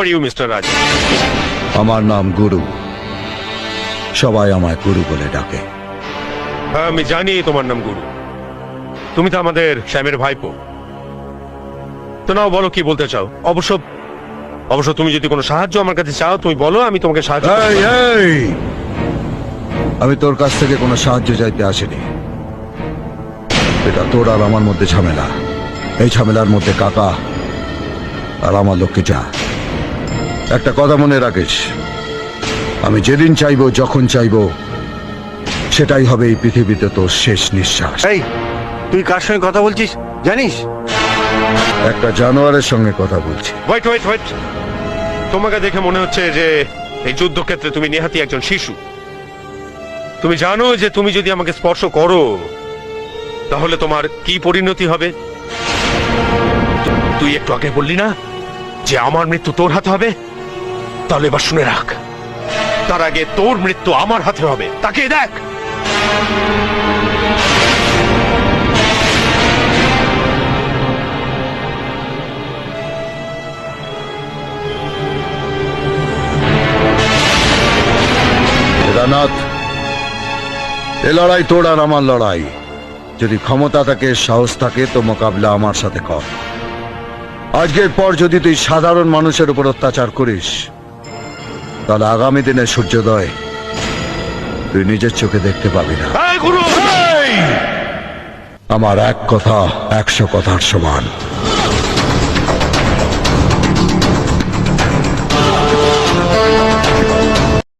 Are you mister রাজ আমার নাম গুরু। সবাই আমায় গুরু বলে ডাকে। হ্যাঁ আমি জানি তোমার নাম গুরু। তুমি তো আমাদের শ্যামের ভাইপো। তো নাও বলো কি বলতে চাও। অবশ্য অবশ্য তুমি যদি কোনো সাহায্য আমার কাছে চাও তুমি বলো আমি তোমাকে সাহায্য এই, এই! আমি তোর কাছ থেকে কোনো সাহায্য চাইতে আসিনি। এটা তোর আর আমার মধ্যে ঝামেলা। এই ঝামেলার মধ্যে কাকা আর আমার লোককে যা। একটা কথা মনে রাখিস। আমি যেদিন চাইব যখন চাইব সেটাই হবে এই পৃথিবীতে তোর শেষ নিঃশ্বাস। এই তুই কার সঙ্গে কথা বলছিস? জানিস? একটা জানোয়ারের সঙ্গে কথা বলছি। ওয়েট ওয়েট ওয়েট তোমাকে দেখে মনে হচ্ছে যে এই যুদ্ধক্ষেত্রে তুমি নেহাতি একজন শিশু। তুমি জানো যে তুমি যদি আমাকে স্পর্শ করো তাহলে তোমার কি পরিণতি হবে? তুই একটু আগে বললি না যে আমার মৃত্যু তোর হাতে হবে? তাহলে এবার শুনে রাখ। তার আগে তোর মৃত্যু আমার হাতে হবে। তাকে দেখ। এ লড়াই তোর আর আমার লড়াই। যদি ক্ষমতা থাকে, সাহস থাকে, তো মোকাবিলা আমার সাথে কর। আজকের পর যদি তুই সাধারণ মানুষের উপর অত্যাচার করিস তাহলে আগামী দিনে সূর্যোদয় তুই নিজের চোখে দেখতে পাবি না। আমার এক কথা একশো কথার সমান।